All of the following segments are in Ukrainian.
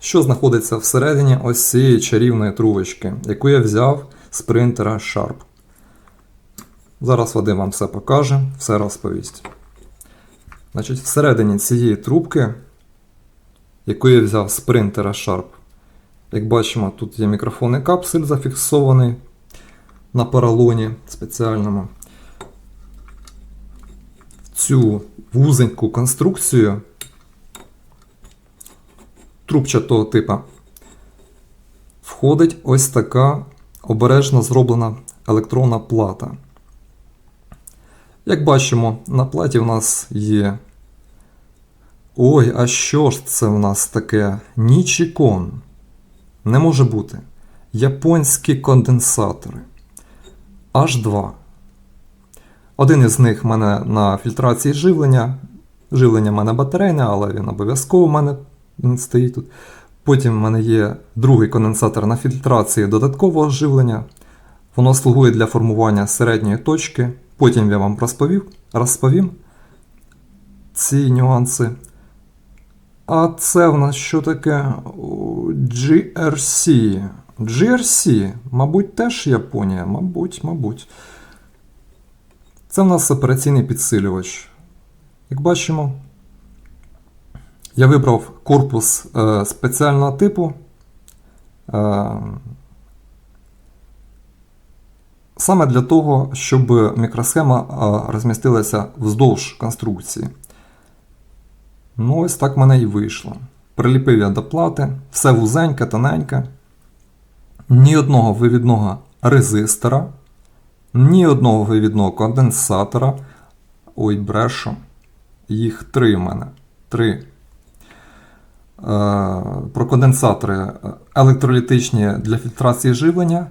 що знаходиться всередині ось цієї чарівної трубочки, яку я взяв з принтера Sharp. Зараз Вадим вам все покаже, все розповість. Значить, всередині цієї трубки, яку я взяв з принтера Sharp, як бачимо, тут є мікрофонний капсель зафіксований на поролоні спеціальному. Цю вузеньку конструкцію трубчатого типу входить ось така обережно зроблена електронна плата. Як бачимо, на платі в нас є. Ой, а що ж це в нас таке? Нічікон. Не може бути. Японські конденсатори. H2. Один із них в мене на фільтрації живлення. Живлення в мене батарейне, але він обов'язково в мене стоїть тут. Потім в мене є другий конденсатор на фільтрації додаткового живлення. Воно слугує для формування середньої точки. Потім я вам розповів, розповім ці нюанси. А це в нас що таке? GRC. GRC, мабуть, теж Японія. Мабуть, мабуть. Це в нас операційний підсилювач. Як бачимо, я вибрав корпус е, спеціального типу. Е, саме для того, щоб мікросхема е, розмістилася вздовж конструкції. Ну, ось так в мене і вийшло. Приліпив я до плати, все вузеньке, тоненьке. Ні одного вивідного резистора, ні одного вивідного конденсатора. Ой, брешу. Їх три в мене. Три. Е, Про конденсатори електролітичні для фільтрації живлення,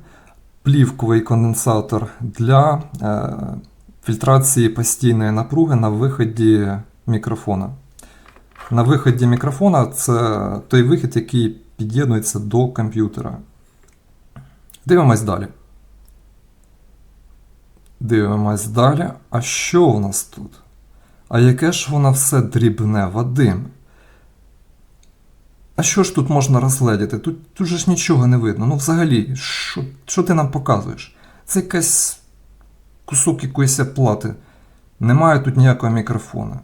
плівковий конденсатор для е, фільтрації постійної напруги на виході мікрофона. На виході мікрофона це той вихід, який під'єднується до комп'ютера. Дивимось далі. Дивимось далі. А що у нас тут? А яке ж воно все дрібне, Вадим? А що ж тут можна розгледіти? Тут, тут же ж нічого не видно. Ну, взагалі, що, що ти нам показуєш? Це якась кусок якоїсь плати. Немає тут ніякого мікрофона.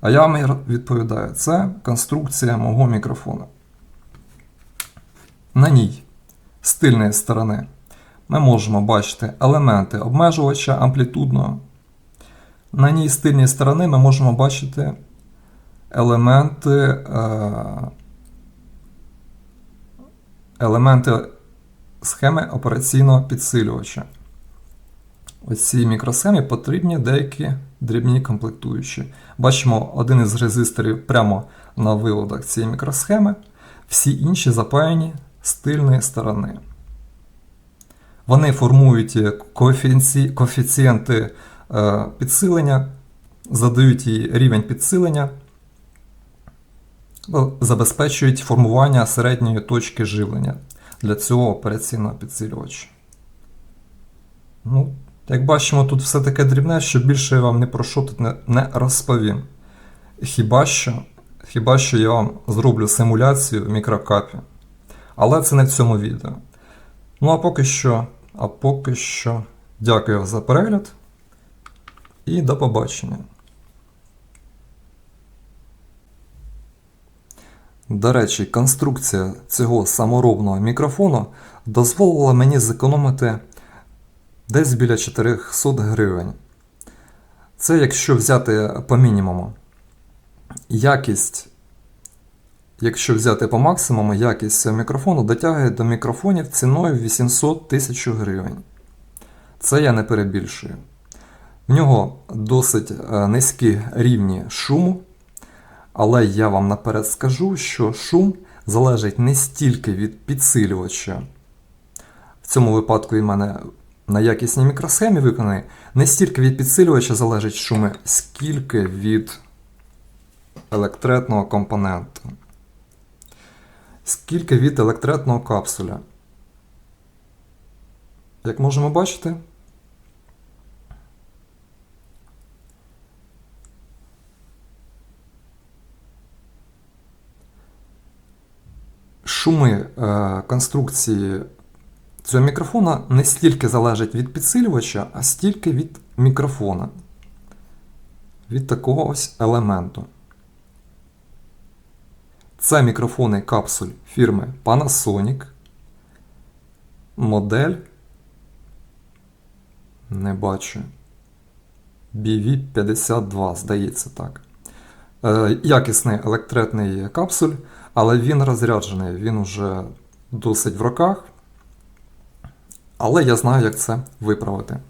А я вам відповідаю, це конструкція мого мікрофона. На ній з тильної сторони ми можемо бачити елементи обмежувача амплітудного. На ній з тильної сторони ми можемо бачити елементи, е, елементи схеми операційного підсилювача. Ось цій мікросхемі потрібні деякі дрібні комплектуючі. Бачимо один із резисторів прямо на виводах цієї мікросхеми, всі інші запаяні з тильної сторони. Вони формують коефіці... коефіцієнти е, підсилення, задають їй рівень підсилення, забезпечують формування середньої точки живлення для цього операційного підсилювача. Ну, як бачимо, тут все таке дрібне, що більше я вам не про що тут не, не розповім. Хіба що хіба що я вам зроблю симуляцію в мікрокапі. Але це не в цьому відео. Ну а поки що, а поки що, дякую за перегляд і до побачення. До речі, конструкція цього саморобного мікрофону дозволила мені зекономити десь біля 400 гривень. Це якщо взяти по мінімуму. Якість, якщо взяти по максимуму, якість цього мікрофону дотягує до мікрофонів ціною 800 тисяч гривень. Це я не перебільшую. В нього досить е, низькі рівні шуму, але я вам наперед скажу, що шум залежить не стільки від підсилювача. В цьому випадку і мене на якісній мікросхемі виконаний, не стільки від підсилювача залежить шуми, скільки від електретного компоненту. Скільки від електретного капсуля. Як можемо бачити, шуми е, конструкції цього мікрофона не стільки залежать від підсилювача, а стільки від мікрофона. Від такого ось елементу. Це мікрофони капсуль фірми Panasonic. Модель. Не бачу. BV52, здається так. Е, якісний електретний капсуль, але він розряджений, він уже досить в роках. Але я знаю, як це виправити.